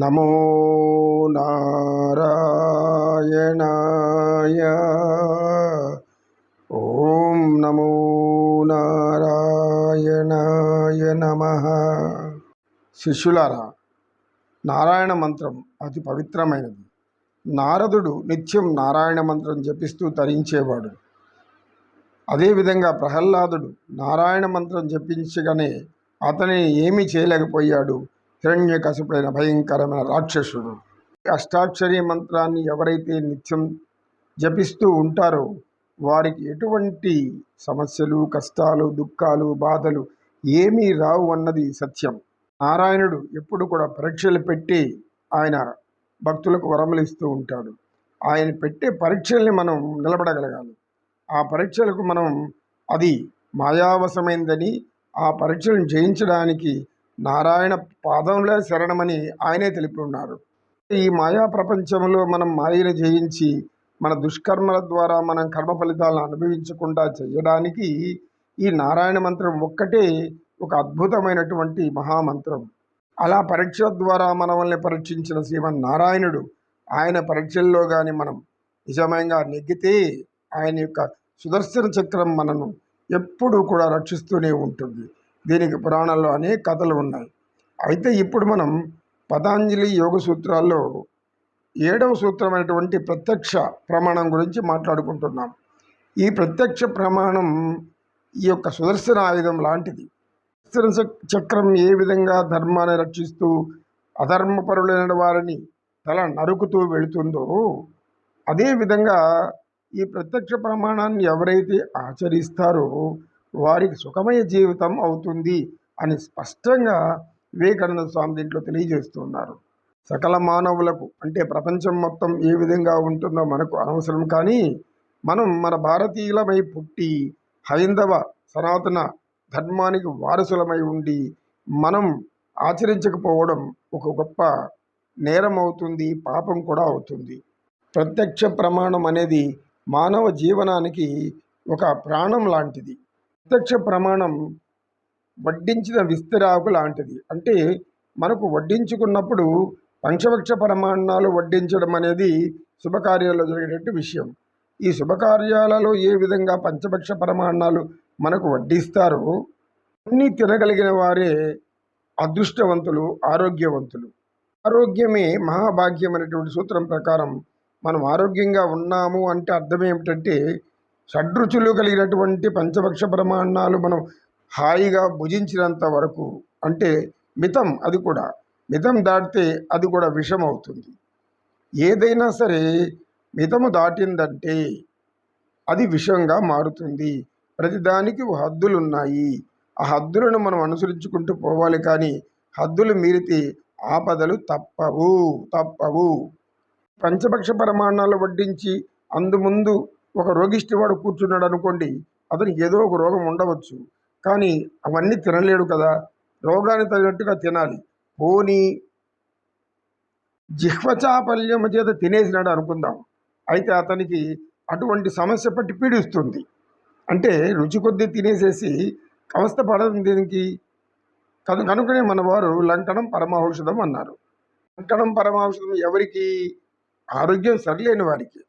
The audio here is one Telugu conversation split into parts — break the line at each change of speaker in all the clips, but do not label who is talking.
నమో నారాయణాయ. ఓం నమో నారాయణాయ నమ. శిష్యులారా నారాయణ మంత్రం అతి పవిత్రమైనది. నారదుడు నిత్యం నారాయణ మంత్రం జపిస్తూ తరించేవాడు. అదేవిధంగా ప్రహ్లాదుడు నారాయణ మంత్రం జపించగానే అతని ఏమీ చేయలేకపోయాడు. హిరణ్యకశిపుడైన భయంకరమైన రాక్షసుడు. అష్టాక్షరి మంత్రాన్ని ఎవరైతే నిత్యం జపిస్తూ ఉంటారో వారికి ఎటువంటి సమస్యలు కష్టాలు దుఃఖాలు బాధలు ఏమీ రావు అన్నది సత్యం. నారాయణుడు ఎప్పుడు కూడా పరీక్షలు పెట్టి ఆయన భక్తులకు వరములు ఇస్తూ ఉంటాడు. ఆయన పెట్టే పరీక్షల్ని మనం నిలబడగలగాలి. ఆ పరీక్షలకు మనం అది మాయావశమైందని ఆ పరీక్షలను జయించడానికి నారాయణ పాదంలో శరణమని ఆయనే తెలిపి ఉన్నారు ఈ మాయా ప్రపంచంలో మనం మాయను జయించి మన దుష్కర్మల ద్వారా మనం కర్మ ఫలితాలను అనుభవించకుండా చేయడానికి ఈ నారాయణ మంత్రం ఒక్కటే ఒక అద్భుతమైనటువంటి మహామంత్రం. అలా పరీక్ష ద్వారా మనల్ని పరీక్షించిన శ్రీమన్నారాయణుడు ఆయన పరీక్షల్లో కానీ మనం నిజమంగా నెగ్గితే ఆయన యొక్క సుదర్శన చక్రం మనను ఎప్పుడూ కూడా రక్షిస్తూనే ఉంటుంది. దీనికి పురాణాల్లో అనేక కథలు ఉన్నాయి. అయితే ఇప్పుడు మనం పతాంజలి యోగ సూత్రాల్లో ఏడవ సూత్రమైనటువంటి ప్రత్యక్ష ప్రమాణం గురించి మాట్లాడుకుంటున్నాం. ఈ ప్రత్యక్ష ప్రమాణం ఈ యొక్క సుదర్శన ఆయుధం లాంటిది. సుదర్శన చక్రం ఏ విధంగా ధర్మాన్ని రక్షిస్తూ అధర్మపరులైన వారిని తల నరుకుతూ వెళుతుందో అదేవిధంగా ఈ ప్రత్యక్ష ప్రమాణాన్ని ఎవరైతే ఆచరిస్తారో వారికి సుఖమయ జీవితం అవుతుంది అని స్పష్టంగా వివేకానంద స్వామి దీంట్లో తెలియజేస్తున్నారు. సకల మానవులకు అంటే ప్రపంచం మొత్తం ఏ విధంగా ఉంటుందో మనకు అనవసరం. కానీ మనం మన భారతీయులమై పుట్టి హైందవ సనాతన ధర్మానికి వారసులమై ఉండి మనం ఆచరించకపోవడం ఒక గొప్ప నేరం అవుతుంది పాపం కూడా అవుతుంది. ప్రత్యక్ష ప్రమాణం అనేది మానవ జీవనానికి ఒక ప్రాణం లాంటిది. ప్రత్యక్ష ప్రమాణం వడ్డించిన విస్తరాకు లాంటిది. అంటే మనకు వడ్డించుకున్నప్పుడు పంచవక్ష ప్రమాణాలు వడ్డించడం అనేది శుభకార్యాల్లో జరిగేటట్టు విషయం. ఈ శుభకార్యాలలో ఏ విధంగా పంచపక్ష ప్రమాణాలు మనకు వడ్డిస్తారో అన్నీ తినగలిగిన వారే అదృష్టవంతులు ఆరోగ్యవంతులు. ఆరోగ్యమే మహాభాగ్యం అనేటువంటి సూత్రం ప్రకారం మనం ఆరోగ్యంగా ఉన్నాము అంటే అర్థం ఏమిటంటే షడ్రుచులు కలిగినటువంటి పంచభక్ష ప్రమాణాలు మనం హాయిగా భుజించినంత వరకు అంటే మితం అది కూడా మితం దాటితే అది కూడా విషం అవుతుంది ఏదైనా సరే మితము దాటిందంటే అది విషంగా మారుతుంది. ప్రతిదానికి హద్దులు ఉన్నాయి ఆ హద్దులను మనం అనుసరించుకుంటూ పోవాలి కానీ హద్దులు మీరితే ఆపదలు తప్పవు తప్పవు. పంచపక్ష ప్రమాణాలు వడ్డించి అందు ముందు ఒక రోగిష్టి వాడు కూర్చున్నాడు అనుకోండి అతనికి ఏదో ఒక రోగం ఉండవచ్చు. కానీ అవన్నీ తినలేడు కదా. రోగానికి తగినట్టుగా తినాలి. పోనీ జిహ్వచాపల్యం చేత తినేసినాడు అనుకుందాం. అయితే అతనికి అటువంటి సమస్య పట్టి పీడిస్తుంది. అంటే రుచి కొద్దీ తినేసేసి అవస్థ పడదు దీనికి. కను కనుకనే మన వారు లంకణం పరమౌషధం అన్నారు. లంకణం పరమౌషధం ఎవరికి? ఆరోగ్యం సరిలేని వారికి.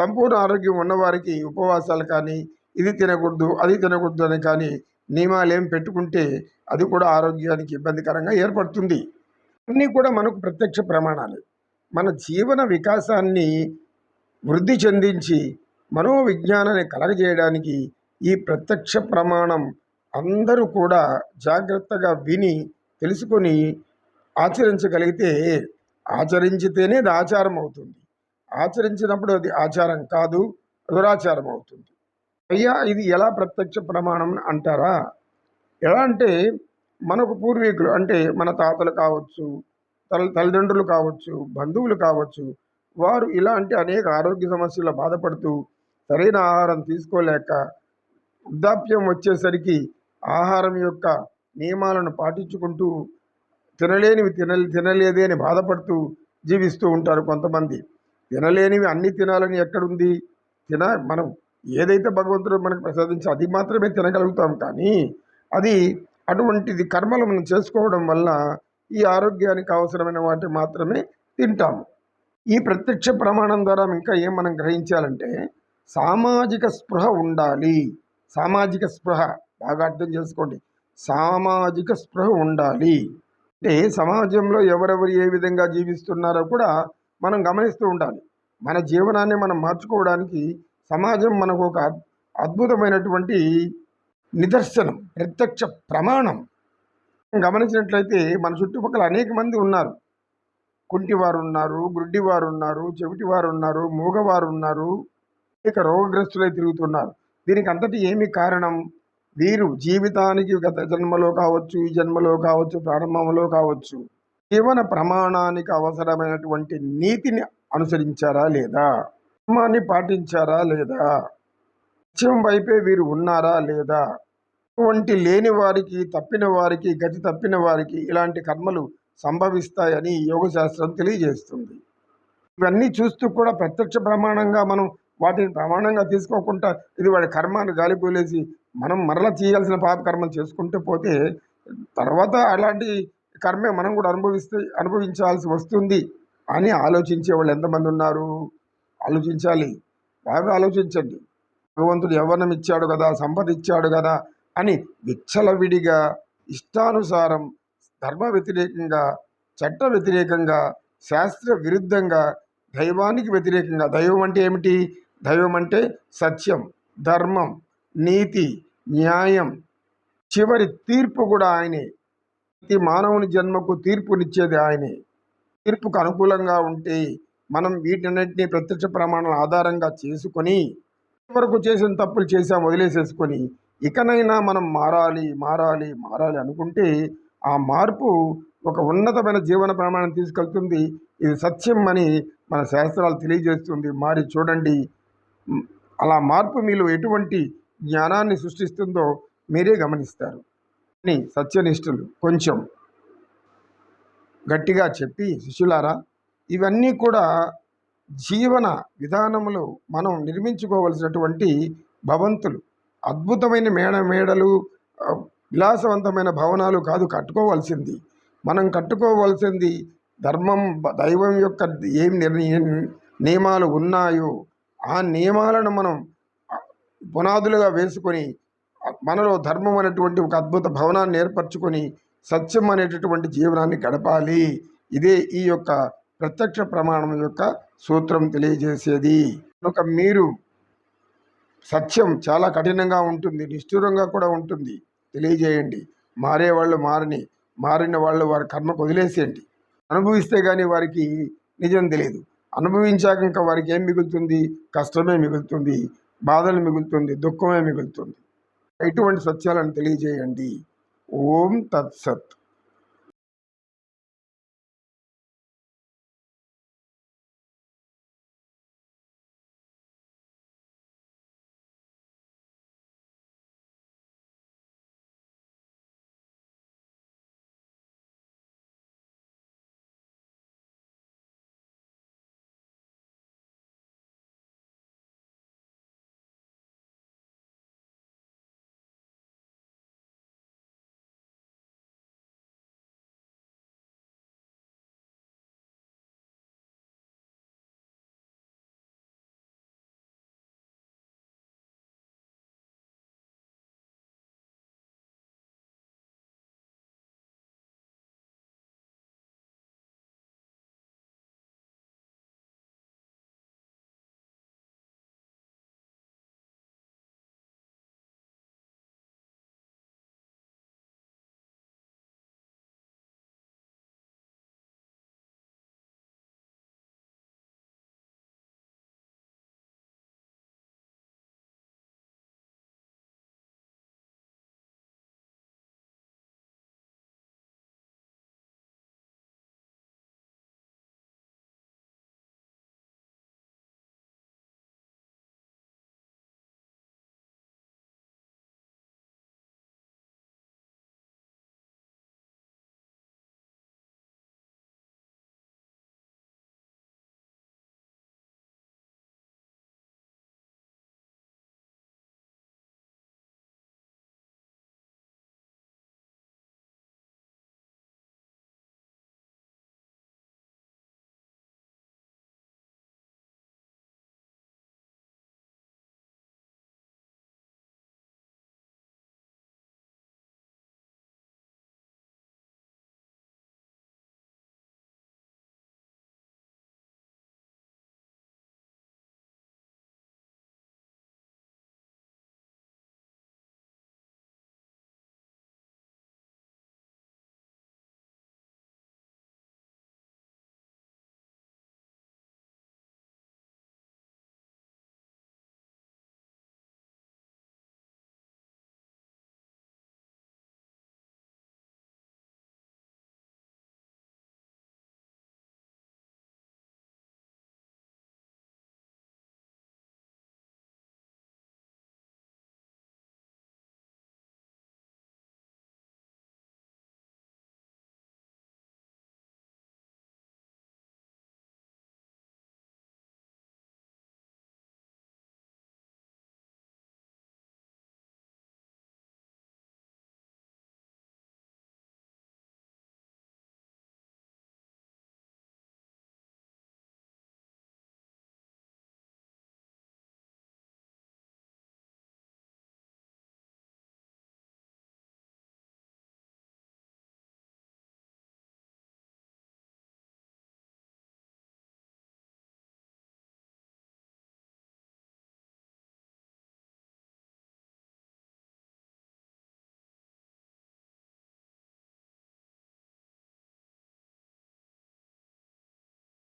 సంపూర్ణ ఆరోగ్యం ఉన్నవారికి ఉపవాసాలు కానీ ఇది తినకూడదు అది తినకూడదు అని కానీ నియమాలు ఏం పెట్టుకుంటే అది కూడా ఆరోగ్యానికి ఇబ్బందికరంగా ఏర్పడుతుంది. అన్నీ కూడా మనకు ప్రత్యక్ష ప్రమాణాలు. మన జీవన వికాసాన్ని వృద్ధి చెందించి మనోవిజ్ఞానాన్ని కలగజేయడానికి ఈ ప్రత్యక్ష ప్రమాణం అందరూ కూడా జాగ్రత్తగా విని తెలుసుకొని ఆచరించగలిగితే ఆచరించితేనే అది ఆచారం అవుతుంది. ఆచరించినప్పుడు అది ఆచారం కాదు దురాచారం అవుతుంది. అయ్యా ఇది ఎలా ప్రత్యక్ష ప్రమాణం అంటారా? ఎలా అంటే మనకు పూర్వీకులు అంటే మన తాతలు కావచ్చు తల తల్లిదండ్రులు కావచ్చు బంధువులు కావచ్చు వారు ఇలాంటి అనేక ఆరోగ్య సమస్యలు బాధపడుతూ సరైన ఆహారం తీసుకోలేక వృద్ధాప్యం వచ్చేసరికి ఆహారం యొక్క నియమాలను పాటించుకుంటూ తినలేనివి తిన తినలేదే అని బాధపడుతూ జీవిస్తూ ఉంటారు కొంతమంది. తినలేనివి అన్నీ తినాలని ఎక్కడుంది? తిన మనం ఏదైతే భగవంతుడు మనకు ప్రసాదించి అది మాత్రమే తినగలుగుతాం కానీ అది అటువంటిది కర్మలు మనం చేసుకోవడం వల్ల ఈ ఆరోగ్యానికి అవసరమైన వాటి మాత్రమే తింటాము. ఈ ప్రత్యక్ష ప్రమాణం ద్వారా ఇంకా ఏం మనం గ్రహించాలంటే సామాజిక స్పృహ ఉండాలి. సామాజిక స్పృహ బాగా అర్థం చేసుకోండి. సామాజిక స్పృహ ఉండాలి. అంటే సమాజంలో ఎవరెవరు ఏ విధంగా జీవిస్తున్నారో కూడా మనం గమనిస్తూ ఉండాలి. మన జీవనాన్ని మనం మార్చుకోవడానికి సమాజం మనకు ఒక అద్భుతమైనటువంటి నిదర్శనం ప్రత్యక్ష ప్రమాణం. గమనించినట్లయితే మన చుట్టుపక్కల అనేక మంది ఉన్నారు. కుంటివారు ఉన్నారు గుడ్డివారు ఉన్నారు చెవిటివారు ఉన్నారు మూగవారు ఉన్నారు ఇక రోగగ్రస్తులై తిరుగుతున్నారు. దీనికి అంతటి ఏమి కారణం? వీరు జీవితానికి గత జన్మలో కావచ్చు ఈ జన్మలో కావచ్చు ప్రారంభంలో కావచ్చు. జీవన ప్రమాణానికి అవసరమైనటువంటి నీతిని అనుసరించారా లేదా? ధర్మాన్ని పాటించారా లేదా? సత్యం వైపే వీరు ఉన్నారా లేదా? అటువంటి లేని వారికి తప్పిన వారికి గతి తప్పిన వారికి ఇలాంటి కర్మలు సంభవిస్తాయని యోగ శాస్త్రం తెలియజేస్తుంది. ఇవన్నీ చూస్తూ కూడా ప్రత్యక్ష ప్రమాణంగా మనం వాటిని ప్రమాణంగా తీసుకోకుండా ఇది వాడి కర్మాన్ని గాలిపోలేసి మనం మరలా చేయాల్సిన పాప కర్మలు చేసుకుంటూ పోతే తర్వాత అలాంటి కర్మే మనం కూడా అనుభవిస్తే అనుభవించాల్సి వస్తుంది అని ఆలోచించే వాళ్ళు ఎంతమంది ఉన్నారు? ఆలోచించాలి. బాగా ఆలోచించండి. భగవంతుడు యవ్వనం ఇచ్చాడు కదా సంపద ఇచ్చాడు కదా అని విచ్చలవిడిగా ఇష్టానుసారం ధర్మ వ్యతిరేకంగా చట్ట వ్యతిరేకంగా శాస్త్ర విరుద్ధంగా దైవానికి వ్యతిరేకంగా దైవం అంటే ఏమిటి? దైవం అంటే సత్యం ధర్మం నీతి న్యాయం. చివరి తీర్పు కూడా ఆయనే. ప్రతి మానవుని జన్మకు తీర్పునిచ్చేది ఆయనే. తీర్పుకు అనుకూలంగా ఉంటే మనం వీటన్నిటిని ప్రత్యక్ష ప్రమాణాల ఆధారంగా చేసుకొని వరకు చేసిన తప్పులు చేసాం వదిలేసేసుకొని ఇకనైనా మనం మారాలి మారాలి మారాలి అనుకుంటే ఆ మార్పు ఒక ఉన్నతమైన జీవన ప్రమాణం తీసుకెళ్తుంది. ఇది సత్యం అని మన శాస్త్రాలు తెలియజేస్తుంది. మారి చూడండి. అలా మార్పు మీలో ఎటువంటి జ్ఞానాన్ని సృష్టిస్తుందో మీరే గమనిస్తారు. అని సత్యనిష్ఠులు కొంచెం గట్టిగా చెప్పి శిష్యులారా ఇవన్నీ కూడా జీవన విధానములు మనం నిర్మించుకోవలసినటువంటి భవంతులు. అద్భుతమైన మేడ మేడలు విలాసవంతమైన భవనాలు కాదు కట్టుకోవాల్సింది. మనం కట్టుకోవాల్సింది ధర్మం దైవం యొక్క ఏం నిర్ణయ నియమాలు ఉన్నాయో ఆ నియమాలను మనం పునాదులుగా వేసుకొని మనలో ధర్మం అనేటువంటి ఒక అద్భుత భవనాన్ని ఏర్పరచుకొని సత్యం అనేటటువంటి జీవనాన్ని గడపాలి. ఇదే ఈ యొక్క ప్రత్యక్ష ప్రమాణం యొక్క సూత్రం తెలియజేసేది. కనుక మీరు సత్యం చాలా కఠినంగా ఉంటుంది నిష్ఠూరంగా కూడా ఉంటుంది. తెలియజేయండి. మారేవాళ్ళు మారని మారిన వాళ్ళు వారి కర్మకు వదిలేసేయండి. అనుభవిస్తే కానీ వారికి నిజం తెలియదు. అనుభవించాక ఇంకా వారికి ఏం మిగులుతుంది? కష్టమే మిగులుతుంది బాధలు మిగులుతుంది దుఃఖమే మిగులుతుంది. ఇటువంటి సత్యాలను తెలియజేయండి. ఓం తత్సత్.